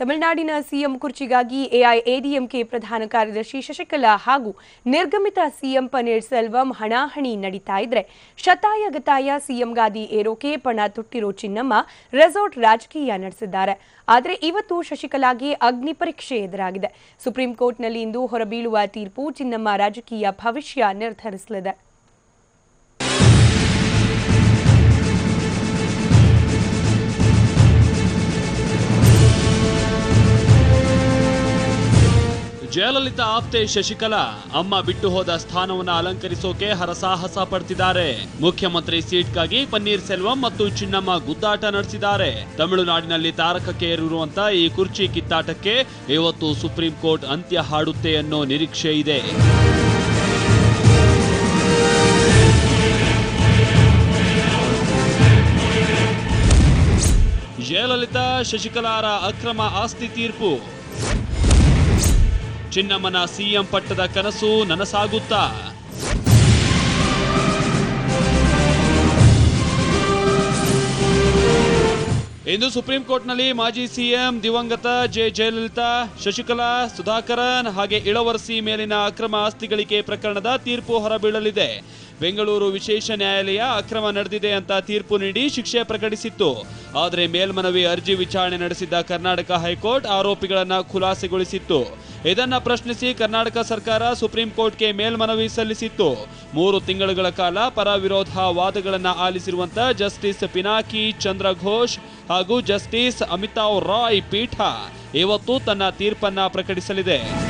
ತಮಿಳುನಾಡಿನ ಸಿಎಂ ಕುರ್ಚಿಗಾಗಿ ಎಐಎಡಿಎಂಕೆ ಪ್ರಧಾನ ಕಾರ್ಯದರ್ಶಿ ಶಶಿಕಲಾ ಹಾಗೂ ನಿರ್ಗಮಿತ ಸಿಎಂ ಪನ್ನೀರ್ ಸೆಲ್ವಂ ಹಣಾಹಣಿ ನಡೀತಾ ಇದ್ರೆ ಶತಾಯಗತಾಯ ಸಿಎಂ ಗಾದಿ ಏರೋಕೆ ಪಣ ತೊಟ್ಟಿರೋ ಚಿನ್ನಮ್ಮ ರೆಸಾರ್ಟ್ ರಾಜಕೀಯ ನಡೆಸಿದ್ದಾರೆ. ಆದರೆ ಇವತ್ತು ಶಶಿಕಲಾಗೆ ಅಗ್ನಿ ಪರೀಕ್ಷೆ ಎದುರಾಗಿದೆ. ಸುಪ್ರೀಂ ಕೋರ್ಟ್ನಲ್ಲಿ ಇಂದು ಹೊರಬೀಳುವ ತೀರ್ಪು ಚಿನ್ನಮ್ಮ ರಾಜಕೀಯ ಭವಿಷ್ಯ ನಿರ್ಧರಿಸಲಿದೆ. ಜಯಲಲಿತಾ ಆಪ್ತೆ ಶಶಿಕಲಾ ಅಮ್ಮ ಬಿಟ್ಟು ಹೋದ ಸ್ಥಾನವನ್ನು ಅಲಂಕರಿಸೋಕೆ ಹರಸಾಹಸ ಪಡ್ತಿದ್ದಾರೆ. ಮುಖ್ಯಮಂತ್ರಿ ಸೀಟ್ಗಾಗಿ ಪನ್ನೀರ್ ಸೆಲ್ವಂ ಮತ್ತು ಚಿನ್ನಮ್ಮ ಗುದ್ದಾಟ ನಡೆಸಿದ್ದಾರೆ. ತಮಿಳುನಾಡಿನಲ್ಲಿ ತಾರಕಕ್ಕೆ ಏರಿರುವಂತ ಈ ಕುರ್ಚಿ ಕಿತ್ತಾಟಕ್ಕೆ ಇವತ್ತು ಸುಪ್ರೀಂ ಕೋರ್ಟ್ ಅಂತ್ಯ ಹಾಡುತ್ತೆ ಅನ್ನೋ ನಿರೀಕ್ಷೆ ಇದೆ. ಜಯಲಲಿತಾ ಶಶಿಕಲಾರ ಅಕ್ರಮ ಆಸ್ತಿ ತೀರ್ಪು. ಚಿನ್ನಮ್ಮನ ಸಿಎಂ ಪಟ್ಟದ ಕನಸು ನನಸಾಗುತ್ತಾ? ಇಂದು ಸುಪ್ರೀಂ ಕೋರ್ಟ್ನಲ್ಲಿ ಮಾಜಿ ಸಿಎಂ ದಿವಂಗತ ಜೆ ಜಯಲಲಿತಾ, ಶಶಿಕಲಾ, ಸುಧಾಕರನ್ ಹಾಗೆ ಇಳವರಸಿ ಮೇಲಿನ ಅಕ್ರಮ ಆಸ್ತಿ ಗಳಿಕೆ ಪ್ರಕರಣದ ತೀರ್ಪು ಹೊರಬೀಳಲಿದೆ. ಬೆಂಗಳೂರು ವಿಶೇಷ ನ್ಯಾಯಾಲಯ ಅಕ್ರಮ ನಡೆದಿದೆ ಅಂತ ತೀರ್ಪು ನೀಡಿ ಶಿಕ್ಷೆ ಪ್ರಕಟಿಸಿತ್ತು. ಆದರೆ ಮೇಲ್ಮನವಿ ಅರ್ಜಿ ವಿಚಾರಣೆ ನಡೆಸಿದ್ದ ಕರ್ನಾಟಕ ಹೈಕೋರ್ಟ್ ಆರೋಪಿಗಳನ್ನು ಖುಲಾಸೆಗೊಳಿಸಿತ್ತು. ಇದನ್ನ ಪ್ರಶ್ನಿಸಿ ಕರ್ನಾಟಕ ಸರ್ಕಾರ ಸುಪ್ರೀಂ ಕೋರ್ಟ್ಗೆ ಮೇಲ್ಮನವಿ ಸಲ್ಲಿಸಿತ್ತು. ಮೂರು ತಿಂಗಳುಗಳ ಕಾಲ ಪರ ವಿರೋಧ ವಾದಗಳನ್ನು ಆಲಿಸಿರುವಂತ ಜಸ್ಟಿಸ್ ಪಿನಾಕಿ ಚಂದ್ರ ಘೋಷ್ ಹಾಗೂ ಜಸ್ಟಿಸ್ ಅಮಿತಾವ್ ರಾಯ್ ಪೀಠ ಇವತ್ತು ತನ್ನ ತೀರ್ಪನ್ನ ಪ್ರಕಟಿಸಲಿದೆ.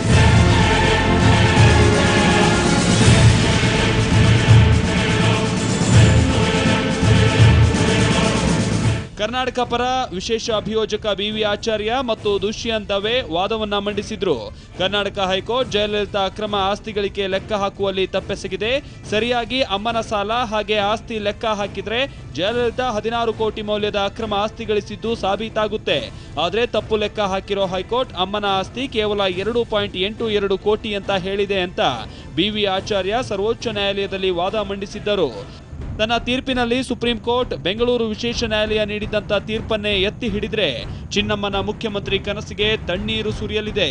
ಕರ್ನಾಟಕ ಪರ ವಿಶೇಷ ಅಭಿಯೋಜಕ ಬಿವಿ ಆಚಾರ್ಯ ಮತ್ತು ದುಷ್ಯಂತ್ ದವೆ ವಾದವನ್ನ ಮಂಡಿಸಿದ್ರು. ಕರ್ನಾಟಕ ಹೈಕೋರ್ಟ್ ಜಯಲಲಿತಾ ಅಕ್ರಮ ಆಸ್ತಿಗಳಿಗೆ ಲೆಕ್ಕ ಹಾಕುವಲ್ಲಿ ತಪ್ಪೆಸಗಿದೆ. ಸರಿಯಾಗಿ ಅಮ್ಮನ ಸಾಲ ಹಾಗೆ ಆಸ್ತಿ ಲೆಕ್ಕ ಹಾಕಿದ್ರೆ ಜಯಲಲಿತಾ ಹದಿನಾರು ಕೋಟಿ ಮೌಲ್ಯದ ಅಕ್ರಮ ಆಸ್ತಿ ಗಳಿಸಿದ್ದು ಸಾಬೀತಾಗುತ್ತೆ. ಆದರೆ ತಪ್ಪು ಲೆಕ್ಕ ಹಾಕಿರೋ ಹೈಕೋರ್ಟ್ ಅಮ್ಮನ ಆಸ್ತಿ ಕೇವಲ ಎರಡು ಪಾಯಿಂಟ್ ಎಂಟು ಎರಡು ಕೋಟಿ ಅಂತ ಹೇಳಿದೆ ಅಂತ ಬಿವಿ ಆಚಾರ್ಯ ಸರ್ವೋಚ್ಚ ನ್ಯಾಯಾಲಯದಲ್ಲಿ ವಾದ ಮಂಡಿಸಿದ್ದರು. ತನ್ನ ತೀರ್ಪಿನಲ್ಲಿ ಸುಪ್ರೀಂ ಕೋರ್ಟ್ ಬೆಂಗಳೂರು ವಿಶೇಷ ನ್ಯಾಯಾಲಯ ನೀಡಿದಂತ ತೀರ್ಪನ್ನೇ ಎತ್ತಿ ಹಿಡಿದ್ರೆ ಚಿನ್ನಮ್ಮನ ಮುಖ್ಯಮಂತ್ರಿ ಕನಸಿಗೆ ತಣ್ಣೀರು ಸುರಿಯಲಿದೆ.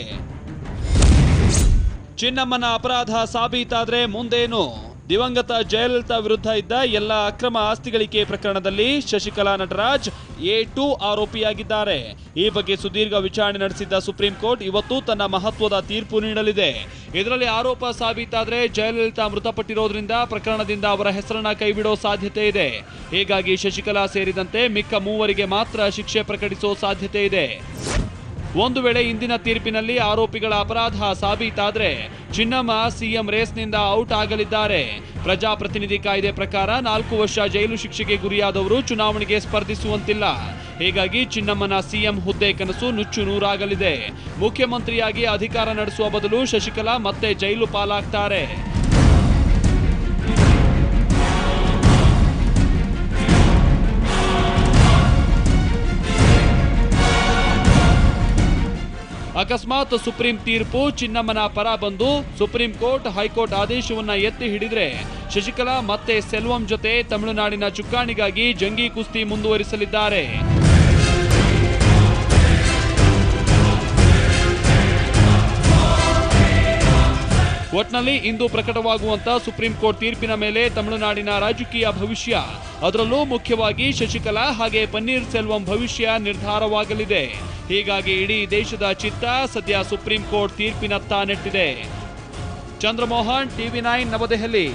ಚಿನ್ನಮ್ಮನ ಅಪರಾಧ ಸಾಬೀತಾದ್ರೆ ಮುಂದೇನು? ದಿವಂಗತ ಜಯಲಲಿತಾ ವಿರುದ್ಧ ಇದ್ದ ಎಲ್ಲ ಅಕ್ರಮ ಆಸ್ತಿಗಳಿಕೆ ಪ್ರಕರಣದಲ್ಲಿ ಶಶಿಕಲಾ ನಟರಾಜ್ ಎ ಟು ಆರೋಪಿಯಾಗಿದ್ದಾರೆ. ಈ ಬಗ್ಗೆ ಸುದೀರ್ಘ ವಿಚಾರಣೆ ನಡೆಸಿದ್ದ ಸುಪ್ರೀಂ ಕೋರ್ಟ್ ಇವತ್ತು ತನ್ನ ಮಹತ್ವದ ತೀರ್ಪು ನೀಡಲಿದೆ. ಇದರಲ್ಲಿ ಆರೋಪ ಸಾಬೀತಾದರೆ ಜಯಲಲಿತಾ ಮೃತಪಟ್ಟಿರೋದ್ರಿಂದ ಪ್ರಕರಣದಿಂದ ಅವರ ಹೆಸರನ್ನ ಕೈಬಿಡೋ ಸಾಧ್ಯತೆ ಇದೆ. ಹೀಗಾಗಿ ಶಶಿಕಲಾ ಸೇರಿದಂತೆ ಮಿಕ್ಕ ಮೂವರಿಗೆ ಮಾತ್ರ ಶಿಕ್ಷೆ ಪ್ರಕಟಿಸೋ ಸಾಧ್ಯತೆ ಇದೆ. ಒಂದು ವೇಳೆ ಇಂದಿನ ತೀರ್ಪಿನಲ್ಲಿ ಆರೋಪಿಗಳ ಅಪರಾಧ ಸಾಬೀತಾದ್ರೆ ಚಿನ್ನಮ್ಮ ಸಿಎಂ ರೇಸ್ನಿಂದ ಔಟ್ ಆಗಲಿದ್ದಾರೆ. ಪ್ರಜಾಪ್ರತಿನಿಧಿ ಕಾಯ್ದೆ ಪ್ರಕಾರ ನಾಲ್ಕು ವರ್ಷ ಜೈಲು ಶಿಕ್ಷೆಗೆ ಗುರಿಯಾದವರು ಚುನಾವಣೆಗೆ ಸ್ಪರ್ಧಿಸುವಂತಿಲ್ಲ. ಹೀಗಾಗಿ ಚಿನ್ನಮ್ಮನ ಸಿಎಂ ಹುದ್ದೆ ಕನಸು ನುಚ್ಚು ನೂರಾಗಲಿದೆ. ಮುಖ್ಯಮಂತ್ರಿಯಾಗಿ ಅಧಿಕಾರ ನಡೆಸುವ ಬದಲು ಶಶಿಕಲಾ ಮತ್ತೆ ಜೈಲು ಪಾಲಾಗ್ತಾರೆ. ಅಕಸ್ಮಾತ್ ಸುಪ್ರೀಂ ತೀರ್ಪು, ಚಿನ್ನಮ್ಮನ ಪರ ಬಂದು ಸುಪ್ರೀಂ ಕೋರ್ಟ್, ಹೈಕೋರ್ಟ್ ಆದೇಶವನ್ನ ಎತ್ತಿ ಹಿಡಿದ್ರೆ ಶಶಿಕಲಾ ಮತ್ತೆ ಸೆಲ್ವಂ ಜೊತೆ ತಮಿಳುನಾಡಿನ ಚುಕ್ಕಾಣಿಗಾಗಿ ಜಂಗಿ ಕುಸ್ತಿ ಮುಂದುವರಿಸಲಿದ್ದಾರೆ. ಒಟ್ನಲ್ಲಿ ಇಂದು ಪ್ರಕಟವಾಗುವಂತ ಸುಪ್ರೀಂ ಕೋರ್ಟ್ ತೀರ್ಪಿನ ಮೇಲೆ ತಮಿಳುನಾಡಿನ ರಾಜಕೀಯ ಭವಿಷ್ಯ. ಅದರಲ್ಲೂ ಮುಖ್ಯವಾಗಿ ಶಶಿಕಲಾ ಹಾಗೆ ಪನ್ನೀರ್ ಸೆಲ್ವಂ ಭವಿಷ್ಯ ನಿರ್ಧಾರವಾಗಲಿದೆ. ಹೀಗಾಗಿ ಇಡೀ ದೇಶದ ಚಿತ್ತ ಸದ್ಯ ಸುಪ್ರೀಂ ಕೋರ್ಟ್ ತೀರ್ಪಿನತ್ತ ನೆಟ್ಟಿದೆ. Chandramohan, TV nine, New Delhi.